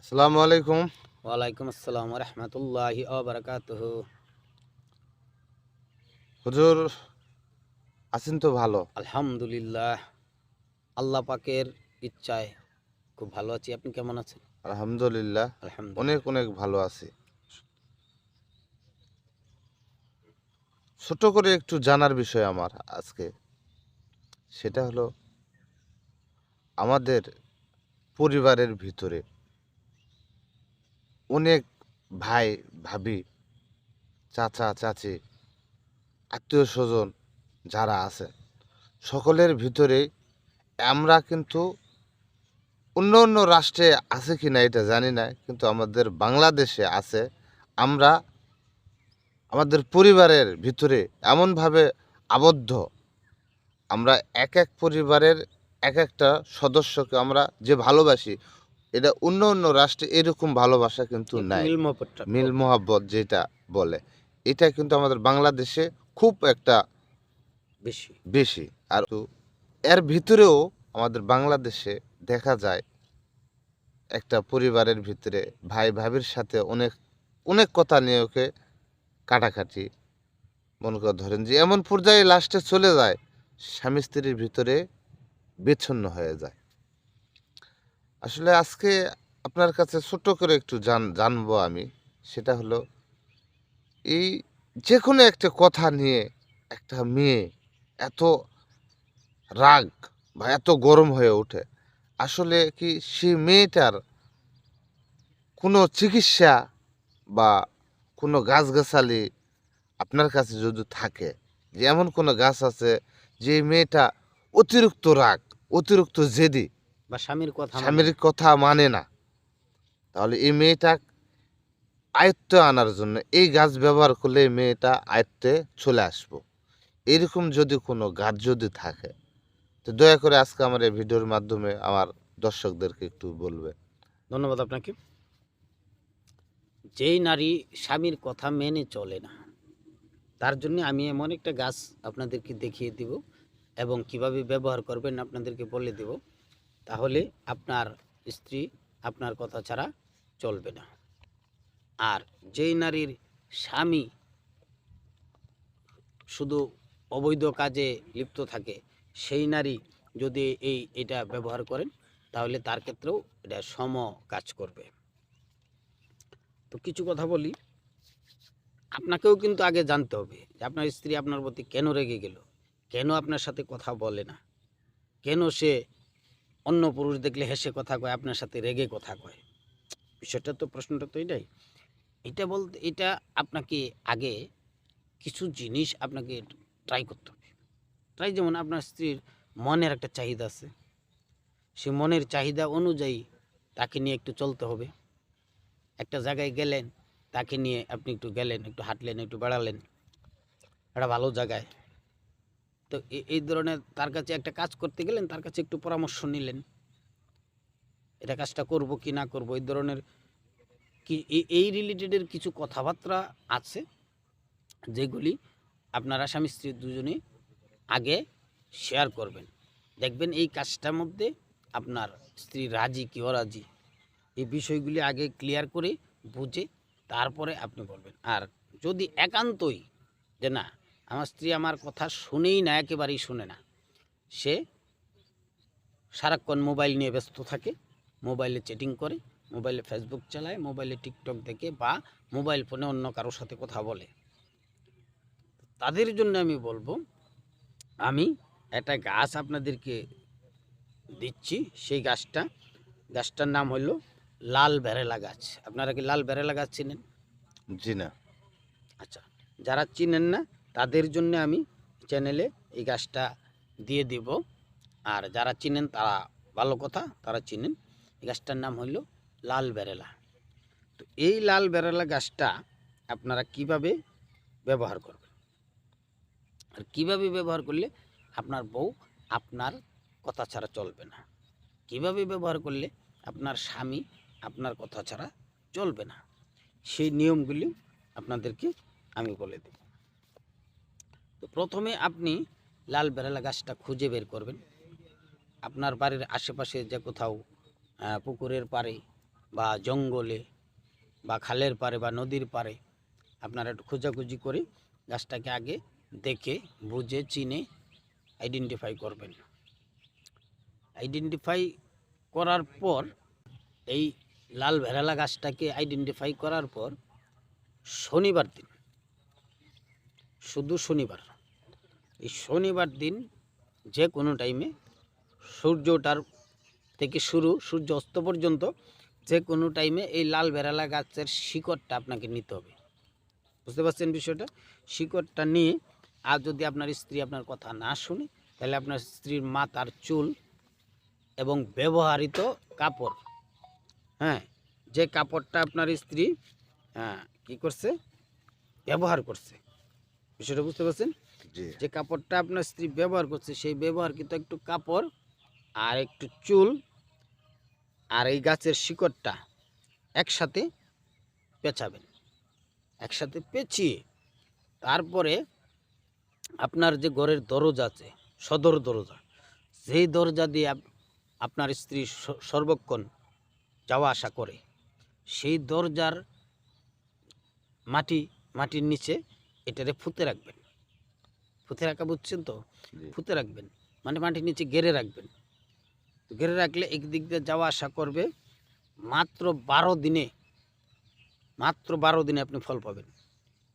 আসসালামু আলাইকুম ওয়ালাইকুম আসসালাম রহমতুল্লাহি বারাকাতুহ হুজুর আছেন তো ভালো? আলহামদুলিল্লাহ। আল্লাহ পাকের ইচ্ছায় খুব ভালো আছি। আপনি কেমন আছেন? আলহামদুলিল্লাহ। আলহামদুলিল্লাহ। অনেক অনেক ভালো আছি। ছোট করে একটু জানার বিষয় আমার আজকে। সেটা হলো আমাদের পরিবারের ভিতরে অনেক ভাই, ভাবি, চাচা, চাচি, আত্মীয় স্বজন যারা আছে, সকলের ভিতরে আমরা কিন্তু অন্য অন্য রাষ্ট্রে আছে কি না এটা জানি না, কিন্তু আমাদের বাংলাদেশে আছে। আমরা আমাদের পরিবারের ভিতরে এমনভাবে আবদ্ধ। আমরা এক এক পরিবারের এক একটা সদস্যকে আমরা যে ভালোবাসি এটা অন্য অন্য রাষ্ট্রে এরকম ভালোবাসা কিন্তু নাই। মিল মোহাব্বত যেটা বলে এটা কিন্তু আমাদের বাংলাদেশে খুব একটা বেশি। বেশি। আর এর ভিতরেও আমাদের বাংলাদেশে দেখা যায় একটা পরিবারের ভিতরে ভাই ভাবির সাথে অনেক অনেক কথা নিয়ে ওকে কাটাকাটি। মনে করে ধরেন যে এমন পর্যায়ে লাস্টে চলে যায় স্বামী স্ত্রীর ভিতরে বিচ্ছন্ন হয়ে যায়। আসলে আজকে আপনার কাছে ছোট করে একটু জান, জানব আমি। সেটা হলো, এই যে কোনো একটা কথা নিয়ে একটা মেয়ে এত রাগ বা এত গরম হয়ে ওঠে, আসলে কি সেই মেয়েটার কোনো চিকিৎসা বা কোনো গাছগাছালি আপনার কাছে যদি থাকে যে এমন কোনো গাছ আছে যে মেয়েটা অতিরিক্ত রাগ, অতিরিক্ত জেদি বা স্বামীর কথা মানে- স্বামীর কথা মানে না। তাহলে এই মেয়েটা আয়ত্তে আনার জন্য এই গাছ ব্যবহার করলে এই মেয়েটা আয়ত্তে চলে আসব। এরকম যদি কোনো গাছ যদি থাকে তো দয়া করে আজকে আমার এই ভিডিওর মাধ্যমে আমার দর্শকদেরকে একটু বলবে ধন্যবাদ আপনাকে। যেই নারী স্বামীর কথা মেনে চলে না তার জন্য আমি এমন একটা গাছ আপনাদেরকে দেখিয়ে দিব এবং কীভাবে ব্যবহার করবেন আপনাদেরকে বলে দেব। তাহলে আপনার স্ত্রী আপনার কথা ছাড়া চলবে না। আর যেই নারীর স্বামী শুধু অবৈধ কাজে লিপ্ত থাকে, সেই নারী যদি এই, এটা ব্যবহার করেন, তাহলে তার ক্ষেত্রেও এটা সম কাজ করবে। তো কিছু কথা বলি। আপনাকেও কিন্তু আগে জানতে হবে যে আপনার স্ত্রী আপনার প্রতি কেন রেগে গেল, কেন আপনার সাথে কথা বলে না, কেন সে অন্য পুরুষ দেখলে হেসে কথা কয়, আপনার সাথে রেগে কথা কয়। বিষয়টা তো প্রশ্নটা তো এটাই। এটা বলতে, এটা আপনাকে আগে কিছু জিনিস আপনাকে ট্রাই করতে হবে। ট্রাই যেমন আপনার স্ত্রীর মনের একটা চাহিদা আছে। সে মনের চাহিদা অনুযায়ী তাকে নিয়ে একটু চলতে হবে। একটা জায়গায় গেলেন, তাকে নিয়ে আপনি একটু গেলেন, একটু হাঁটলেন, একটু বেড়ালেন। একটা ভালো জায়গায়। তো এই ধরনের তার কাছে একটা কাজ করতে গেলেন, তার কাছে একটু পরামর্শ নিলেন। এটা কাজটা করব কি না করব, এই ধরনের কি এই রিলেটেডের কিছু কথাবার্তা আছে, যেগুলি আপনারা স্বামী স্ত্রী দুজনে আগে শেয়ার করবেন। দেখবেন এই কাজটার মধ্যে আপনার স্ত্রী রাজি কি অরাজি, এই বিষয়গুলি আগে ক্লিয়ার করে বুঝে তারপরে আপনি বলবেন। আর যদি একান্তই যে না আমার স্ত্রী আমার কথা শুনেই না একেবারেই শুনে না। সে সারাক্ষণ মোবাইল নিয়ে ব্যস্ত থাকে মোবাইলে চ্যাটিং করে মোবাইলে ফেসবুক চালায় মোবাইলে টিকটক দেখে বা মোবাইল ফোনে অন্য কারোর সাথে কথা বলে। তাদের জন্য আমি বলব আমি একটা গাছ আপনাদেরকে দিচ্ছি সেই গাছটা গাছটার নাম হলো লাল বেরেলা গাছ। আপনারা কি লাল বেরেলা গাছ চিনেন? জি না। আচ্ছা যারা চিনেন না তাদের জন্য আমি চ্যানেলে এই গাছটা দিয়ে দিব। আর যারা চিনেন তারা ভালো কথা, তারা চিনেন। এই গাছটার নাম হইল লাল বেরেলা। তো এই লাল বেরেলা গাছটা আপনারা কীভাবে ব্যবহার করবেন? আর কীভাবে ব্যবহার করলে আপনার বউ আপনার কথা ছাড়া চলবে না? কীভাবে ব্যবহার করলে আপনার স্বামী আপনার কথা ছাড়া চলবে না? সেই নিয়মগুলি আপনাদেরকে আমি বলে দেব। তো প্রথমে আপনি লাল বেড়ালা গাছটা খুঁজে বের করবেন। আপনার বাড়ির আশেপাশে যে কোথাও পুকুরের পাড়ে বা জঙ্গলে বা খালের পাড়ে বা নদীর পাড়ে আপনারা একটু খোঁজাখুঁজি করে গাছটাকে আগে দেখে, বুঝে, চিনে আইডেন্টিফাই করবেন। আইডেন্টিফাই করার পর, এই লাল ভেড়ালা গাছটাকে আইডেন্টিফাই করার পর শনিবার দিন শুধু শনিবার। এই শনিবার দিন যে কোনো টাইমে সূর্যটার থেকে শুরু, সূর্য অস্ত পর্যন্ত যে কোনো টাইমে এই লাল বেড়ালা গাছের শিকড়টা আপনাকে নিতে হবে। বুঝতে পারছেন বিষয়টা? শিকড়টা নিয়ে আর যদি আপনার স্ত্রী আপনার কথা না শুনে, তাহলে আপনার স্ত্রীর মাথার চুল এবং ব্যবহৃত কাপড় হ্যাঁ যে কাপড়টা আপনার স্ত্রী হ্যাঁ কী করছে? ব্যবহার করছে। বিষয়টা বুঝতে পারছেন? যে কাপড়টা আপনার স্ত্রী ব্যবহার করছে সেই ব্যবহার কিন্তু একটু কাপড় আর একটু চুল আর এই গাছের শিকড়টা একসাথে পেঁচাবেন। একসাথে পেঁচিয়ে তারপরে আপনার যে ঘরের দরজা আছে সদর দরজা সেই দরজা দিয়ে আপনার স্ত্রী সর্বক্ষণ যাওয়া আসা করে সেই দরজার মাটি মাটির নিচে এটারে ফুতে রাখবেন। ফুতে রাখা বুঝছেন তো। ফুতে রাখবেন। মানে মাটির নিচে গেড়ে রাখবেন। তো গেড়ে রাখলে একদিক দিয়ে যাওয়া আসা করবে। মাত্র বারো দিনে মাত্র বারো দিনে আপনি ফল পাবেন।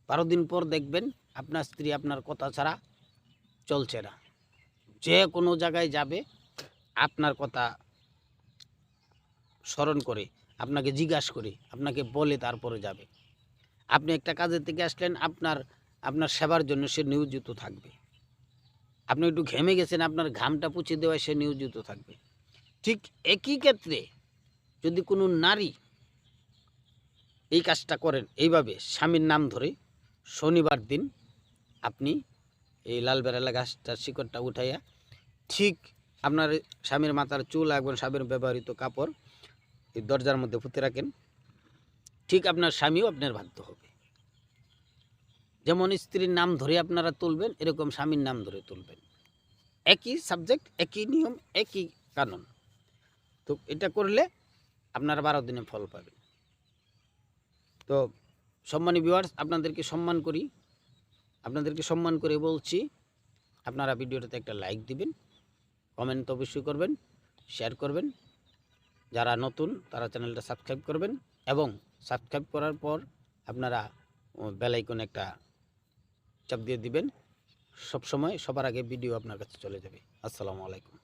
বারো দিন পর দেখবেন আপনার স্ত্রী আপনার কথা ছাড়া চলছে না। যে কোনো জায়গায় যাবে আপনার কথা স্মরণ করে আপনাকে জিজ্ঞাসা করে আপনাকে বলে তারপরে যাবে। আপনি একটা কাজের থেকে আসলেন আপনার আপনার সেবার জন্য সে নিয়োজিত থাকবে। আপনি একটু ঘেমে গেছেন, আপনার ঘামটা পুছে দেওয়ায় সে নিয়োজিত থাকবে। ঠিক একই ক্ষেত্রে যদি কোনো নারী এই কাজটা করেন এইভাবে, স্বামীর নাম ধরে শনিবার দিন আপনি এই লাল বেড়ালা গাছটার শিকড়টা উঠাইয়া ঠিক আপনার স্বামীর মাথার চুল এবং স্বামীর ব্যবহৃত কাপড় এই দরজার মধ্যে পুঁতে রাখেন, ঠিক আপনার স্বামীও আপনার বাধ্য হবে। যেমন স্ত্রীর নাম ধরে আপনারা তুলবেন, এরকম স্বামীর নাম ধরে তুলবেন। একই সাবজেক্ট একই নিয়ম, একই কানুন। তো এটা করলে আপনারা বারো দিনে ফল পাবেন। তো সম্মানী ভিউয়ার্স আপনাদেরকে সম্মান করি। আপনাদেরকে সম্মান করে বলছি, আপনারা ভিডিওটাতে একটা লাইক দিবেন কমেন্ট অবশ্যই করবেন শেয়ার করবেন। যারা নতুন, তারা চ্যানেলটা সাবস্ক্রাইব করবেন এবং সাবস্ক্রাইব করার পর আপনারা বেলাইকন একটা চাপ দিয়ে দিবেন। সব সময় সবার আগে ভিডিও আপনার কাছে চলে যাবে। আসসালামু আলাইকুম।